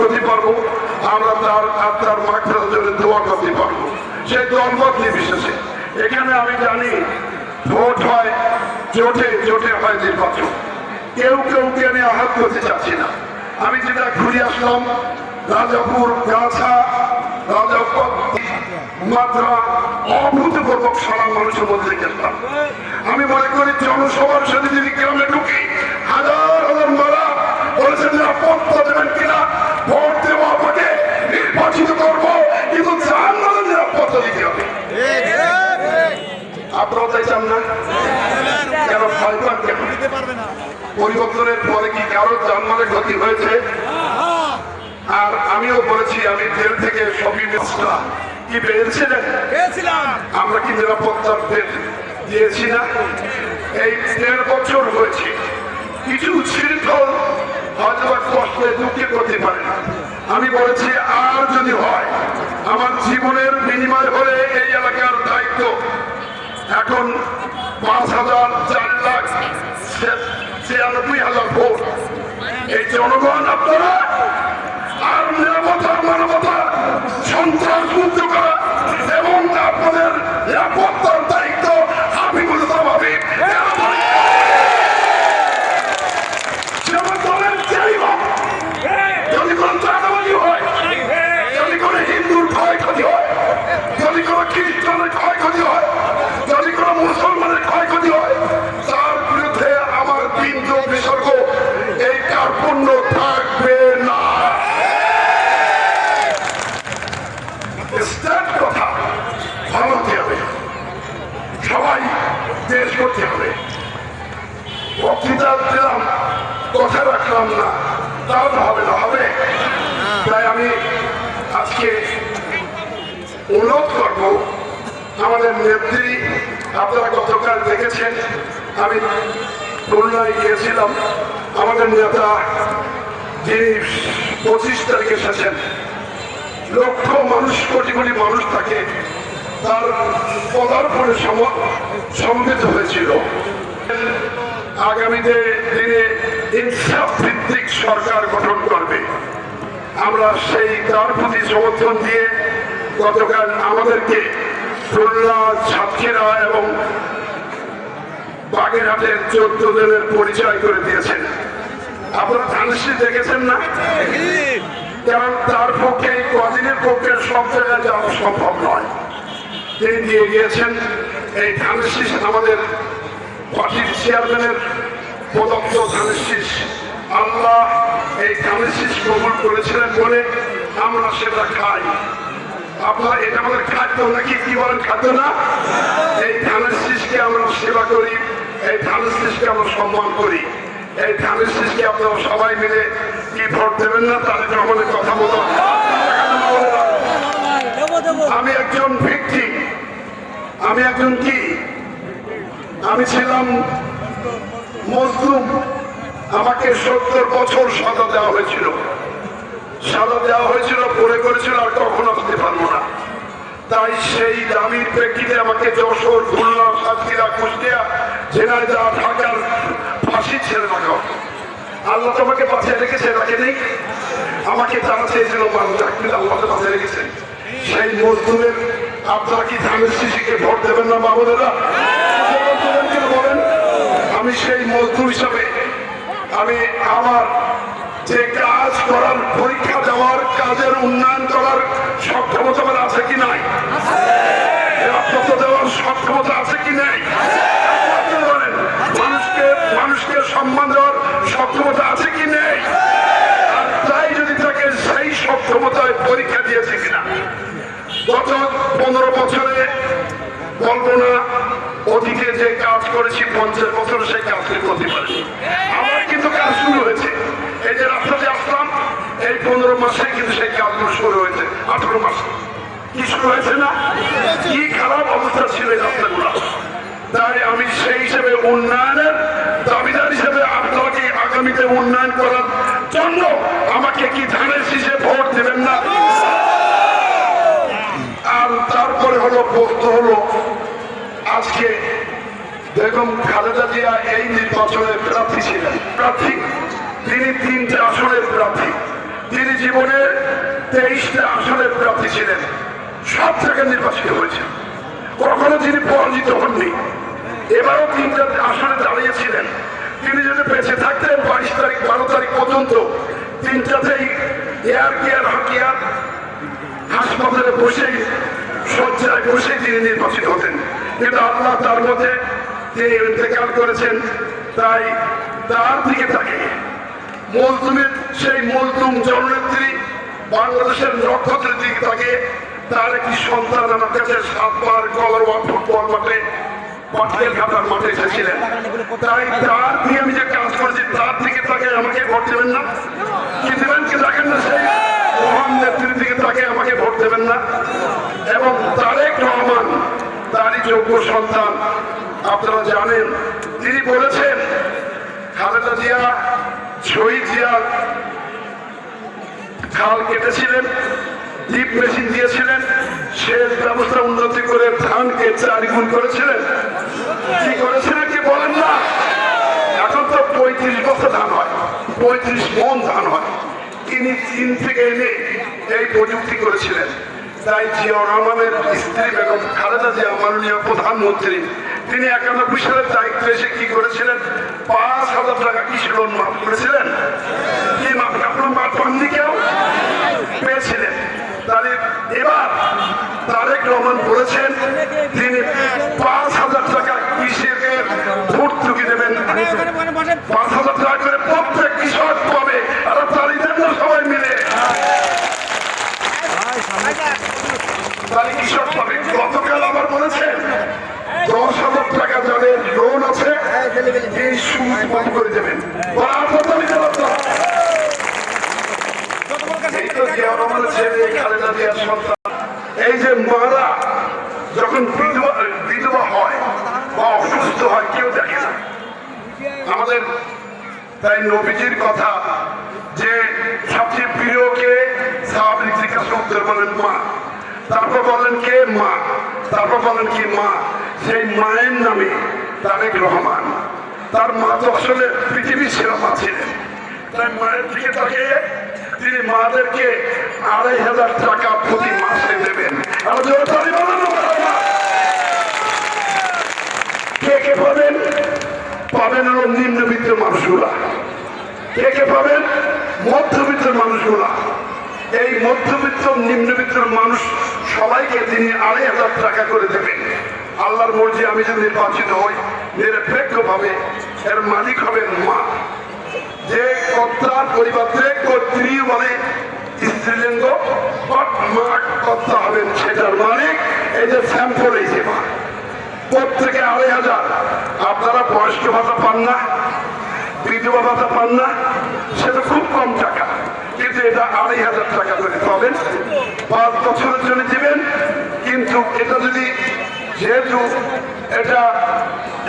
করতে পারব, আমরা তার আত্মার মাত্রার জন্য দোয়া করতে পারব। সেই দলমত নির্বিশেষে। এখানে আমি জানি, ভোট হয়, জোটে জোটে হয় নির্বাচন। কেউ কেউ কে আমি আঘাত করতে চাচ্ছি না। আমি যেটা ঘুরে আসলাম, রাজাপুর, গাছা, রাজাপুর মাত্রা অভূতপূর্ব সারা মানুষের মধ্যে গেলাম আমি মনে করি, জনসভার সাথে যদি গ্রামে ঢুকি আপনারা না। কেন ভয় পান কেন? পরিবর্তনের পরে কি কারও ক্ষতি হয়েছে? আর আমিও বলেছি আমি জেল থেকে সবই কি পেয়েছিলেন? আমরা কি নিরাপত্তা দিয়েছি না? এই দেড় বছর হয়েছে। কিছু শৃঙ্খল হয়তো কষ্টে দুঃখে করতে পারে আমি বলেছি আর যদি হয় আমার জীবনের বিনিময় হলে এই এলাকার দায়িত্ব এখন পাঁচ হাজার চার লাখ ছিয়ানব্বই হাজার ভোট। এই জনগণ আপনারা আর নিরাপত্তা, মানবতা, সন্ত্রাস মুক্ত করা আমি আজকে অনুরোধ করব, আমাদের নেত্রী আপনারা গতকাল দেখেছেন, আমি খুলনায় গিয়েছিলাম। আমাদের নেতা যিনি পঁচিশ তারিখে এসেছেন, লক্ষ মানুষ, কোটি কোটি মানুষ থাকে তার পদার্পণে সম- সমবেত হয়েছিল। আগামীতে দিনে ইনসাফ ভিত্তিক সরকার গঠন করবে। আমরা সেই তার প্রতি সমর্থন দিয়ে গতকাল আমাদেরকে খুলনা সাতক্ষীরা এবং বাগেরহাটের চোদ্দ জনের পরিচয় করে দিয়েছেন। আপনারা ধানসি দেখেছেন না? কারণ তার পক্ষে কদিনের পক্ষে সব জায়গায় যাওয়া সম্ভব নয়। তিনি দিয়ে গিয়েছেন এই ধানশিস আমাদের পার্টির চেয়ারম্যানের প্রদত্ত ধানশিস আল্লাহ এই ধানশিস কবুল করেছিলেন বলে আমরা সেটা খাই। আপনারা এটা আমাদের খাদ্য নাকি কি বলেন খাদ্য না? এই ধানের শীষকে আমরা সেবা করি, এই ধানের শীষকে আমরা সম্মান করি। এই ধানের শীষকে আপনারা সবাই মিলে কি ভোট দেবেন না তাদের আমাদের কথা মতো আমি একজন ব্যক্তি। আমি একজন কি? আমি ছিলাম মজলুম। আমাকে সত্তর বছর সাজা দেওয়া হয়েছিল। সাজা দেওয়া হয়েছিল পরে করেছিল আর কখনো আসতে পারব না। তাই সেই দামির প্রেক্ষিতে আমাকে যশোর খুলনা সাতক্ষীরা কুষ্টিয়া ঝিনাইদহ ঢাকার ফাঁসি ছেড়ে রাখা হতো। আল্লাহ তোমাকে বাঁচিয়ে রেখেছে রাখে নেই। আমাকে তারা চেয়েছিল মানুষ কিন্তু আল্লাহ তো বাঁচিয়ে রেখেছেন সেই মজদুরের আপনারা কি ধানের শিশুকে ভোট দেবেন না বাবুদেরা বলেন? আমি সেই মজদুর হিসাবে আমি আমার যে কাজ করার পরীক্ষা দেওয়ার, কাজের উন্নয়ন করার সক্ষমতা আছে কি নাই? দেওয়ার সক্ষমতা আছে কি নাই? মানুষকে মানুষকে সম্মান দেওয়ার সক্ষমতা আছে কি নেই? তাই যদি তাকে সেই সক্ষমতায় পরীক্ষা দিয়েছে কিনা? গত পনেরো বছরে বলব না ওদিকে যে কাজ করেছি, পঞ্চাশ বছর সেই কাজকে করতে পারি আমার কিন্তু কাজ শুরু হয়েছে এই যে রাস্তাতে আসলাম এই পনেরো মাসে কিন্তু সেই কাজগুলো শুরু হয়েছে, আঠারো মাসে। কি শুরু হয়েছে না? কি খারাপ অবস্থা ছিল এই রাস্তাগুলো? তাই আমি সেই হিসেবে উন্নয়নের দাবিদার হিসেবে আপনাকে আগামীতে উন্নয়ন করার জন্য আমাকে কি ধানের শীষে ভোট দেবেন না? আর তারপরে হলো প্রশ্ন হলো, আজকে বেগম খালেদা জিয়া এই নির্বাচনের প্রার্থী ছিলেন। প্রার্থী? তিনি তিনটে আসনের প্রার্থী। তিনি জীবনে তেইশটা আসনের প্রার্থী ছিলেন। সব জায়গায় নির্বাচিত হয়েছে কখনো তিনি পরাজিত হননি। এবারও তিনটা আসনে দাঁড়িয়েছিলেন। তিনি যদি বেঁচে থাকতেন, বাইশ তারিখ, বারো তারিখ পর্যন্ত তিনটাতেই এয়ার কেয়ার হাকিয়ার হাসপাতালে বসেই, শয্যায় বসেই তিনি নির্বাচিত হতেন। কিন্তু আল্লাহ তার মধ্যে তিনি ইন্তেকাল করেছেন, তাই তার দিকে তাকে মজদুমের সেই মজদুম জননেত্রী বাংলাদেশের নক্ষত্রের দিক তাকে তার একটি সন্তান আমার কাছে সাতবার কলরওয়া ফুটবল মাঠে পাটিয়াল ঘাটার মাঠে এসেছিলেন। তাই তার দিয়ে আমি যে কাজ করেছি, তার দিকে তাকে আমাকে ভোট দেবেন না। কি দেবেন, কি দেখেন না সেই মহান নেত্রীর দিকে তাকে আমাকে ভোট দেবেন না। এবং তারেক রহমান, তারই যোগ্য সন্তান, আপনারা জানেন, তিনি বলেছেন, খালেদা জিয়া শহীদ জিয়া খাল কেটেছিলেন ডিপ মেশিন দিয়েছিলেন, সেচ ব্যবস্থা উন্নতি করে ধানকে চারিগুণ করেছিলেন। কি করেছিলেন কি বলেন না। এখন তো পঁয়ত্রিশ বছর ধান হয়, পঁয়ত্রিশ মন ধান হয়। তিনি চীন থেকে এনে এই প্রযুক্তি করেছিলেন। তাই জিয়া রহমানের স্ত্রী বেগম খালেদা জিয়া, মাননীয় প্রধানমন্ত্রী তিনি একানব্বই সালের দায়িত্বে এসে কি করেছিলেন? পাঁচ হাজার টাকা কৃষি লোন মাফ করেছিলেন। কি মাফ? আপনার মাফ পাননি কেউ? পেয়েছিলেন। তাহলে এবার তারেক রহমান বলেছেন, তিনি পাঁচ হাজার টাকা কৃষকের ভর্তুকি দেবেন। পাঁচ হাজার টাকা করে প্রত্যেক কৃষক পাবে আর তারই জন্য সবাই মিলে তাহলে কৃষক পাবে গতকাল আবার বলেছেন দশ হাজার টাকা যাদের লোন আছে এই যে মারা যখন বিধবা হয় বা অসুস্থ হয়, কেউ দেখে না। আমাদের তাই নবীজির কথা যে সবচেয়ে প্রিয় কে? জিজ্ঞাসা বলেন মা। তারপর বলেন কে? মা। তারপর বলেন কি মা? সেই মায়ের নামে তারেক রহমান। তার মা তো আসলে পৃথিবীর সেরা মা ছিলেন তাই মায়ের দিকে তাকিয়ে তিনি মাদেরকে আড়াই হাজার টাকা প্রতি মাসে দেবেন। আর। কে কে পাবেন? পাবেন হলো নিম্নবিত্ত মানুষগুলা। কে কে পাবেন? মধ্যবিত্ত মানুষগুলা। এই মধ্যবিত্ত, নিম্নবিত্ত মানুষ সবাইকে তিনি আড়াই হাজার টাকা করে দেবেন। আল্লাহর মর্জি আমি যদি নির্বাচিত হই নিরপেক্ষভাবে এর মালিক হবেন মা। যে কর্তার পরিবর্তে কর্ত্রী বলে স্ত্রীলিঙ্গ কর্তা হবেন সেটার মালিক। এই যে স্যাম্পল এই যে মা। প্রত্যেকে আড়াই হাজার। আপনারা বয়স্ক ভাতা পান না বিধবা ভাতা পান না, সেটা খুব কম টাকা। কিন্তু এটা আড়াই হাজার টাকা করে পাবেন, পাঁচ বছরের জন্য দিবেন। কিন্তু এটা যদি যেহেতু এটা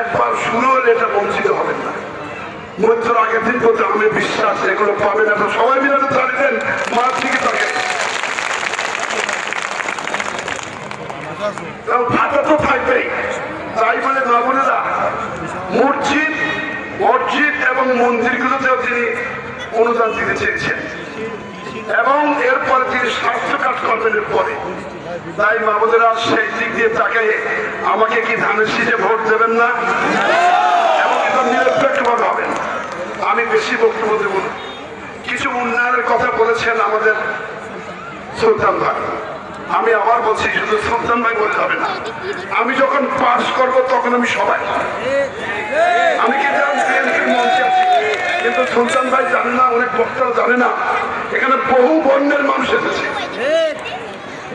একবার শুরু হলে এটা বঞ্চিত হবেন না। মৃত্যুর আগের দিন পর্যন্ত আমি বিশ্বাস, এগুলো পাবেন না। সবাই মিলে তো জানবেন মা ঠিকই থাকে। কারণ ভাতা তো থাকবেই। তাই বলে বোনেরা, মসজিদ মসজিদ এবং মন্দিরগুলোতেও তিনি অনুদান দিতে চেয়েছেন। এবং এরপরে তিনি স্বাস্থ্য কাজ করবেন পরে তাই মা বোনেরা সেই দিক দিয়ে তাকে আমাকে কি ধানের শীষে ভোট দেবেন না? আমি বেশি বক্তব্য দেব কিছু উন্নয়নের কথা বলেছেন আমাদের সুলতান ভাই। আমি আবার বলছি, শুধু সুলতান ভাই বলে হবে না। আমি যখন পাস করব, তখন আমি সবাই। আমি কিন্তু কিন্তু সুলতান ভাই জানে না, অনেক বক্তারা জানে না। এখানে বহু বর্ণের মানুষ এসেছে।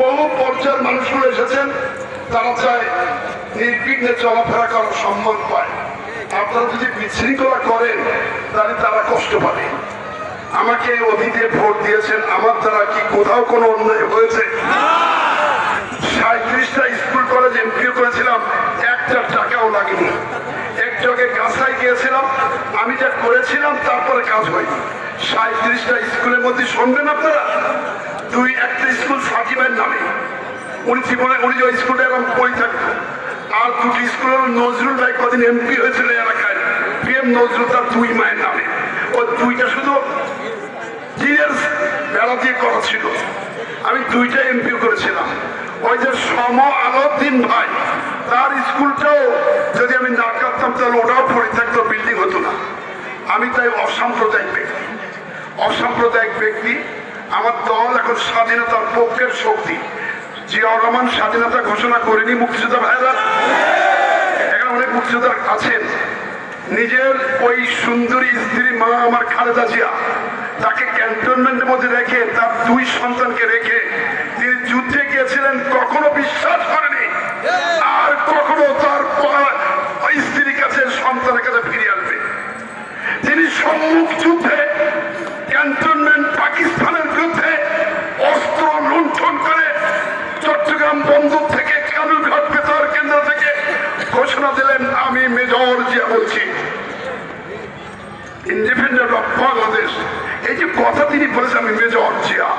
বহু পর্যায়ের মানুষগুলো এসেছেন, তারা চায় নির্বিঘ্নে চলাফেরা করার সম্মান পায় আপনারা যদি বিশৃঙ্খলা করেন, তাহলে তারা কষ্ট পাবে। আমাকে অতীতে ভোট দিয়েছেন, আমার দ্বারা কি কোথাও কোনো অন্যায় হয়েছে? সাঁত্রিশটা স্কুল কলেজ এমপিও করেছিলাম, একটা টাকাও লাগেনি। আগে গাছায় গিয়েছিলাম, আমি যা করেছিলাম, তারপরে কাজ হয়নি। সাঁত্রিশটা স্কুলের মধ্যে শুনবেন আপনারা? দুই একটা স্কুল সাকিবের নামে। উনি জীবনে উনি ওই স্কুলে এরকম পড়ে থাকতো আর দুটি স্কুল হলো নজরুল ভাই কদিন এমপি হয়েছিল এলাকায়। পিএম নজরুল তার দুই মায়ের নামে। ওই দুইটা শুধু জিএস বেড়া দিয়ে করা ছিল। আমি দুইটা এমপি করেছিলাম। ওই যে সম আলোদ্দিন ভাই, তার স্কুলটাও যদি আমি না কাটতাম, তাহলে ওটাও পড়ে থাকতো বিল্ডিং হতো না। আমি তাই অসাম্প্রদায়িক ব্যক্তি। অসাম্প্রদায়িক ব্যক্তি আমার দল এখন স্বাধীনতার পক্ষের শক্তি। জিয়াউর রহমান স্বাধীনতা ঘোষণা করেনি, মুক্তিযোদ্ধা ভাইরা এখানে অনেক মুক্তিযোদ্ধা আছেন। নিজের ওই সুন্দরী স্ত্রী মা আমার খালেদা জিয়া, তাকে ক্যান্টনমেন্টের মধ্যে রেখে, তার দুই সন্তানকে রেখে তিনি যুদ্ধে গিয়েছিলেন, কখনো বিশ্বাস করেনি। আর কখনো তার ওই স্ত্রীর কাছে, সন্তানের কাছে ফিরে আসবে তিনি সম্মুখ যুদ্ধে ক্যান্টনমেন্ট পাকিস্তানের চট্টগ্রাম বন্দর থেকে কালুঘাট বেতার কেন্দ্র থেকে ঘোষণা দিলেন, আমি মেজর জিয়া বলছি। ইন্ডিপেন্ডেন্ট অফ বাংলাদেশ এই যে কথা তিনি বলেছেন, আমি মেজর জিয়া।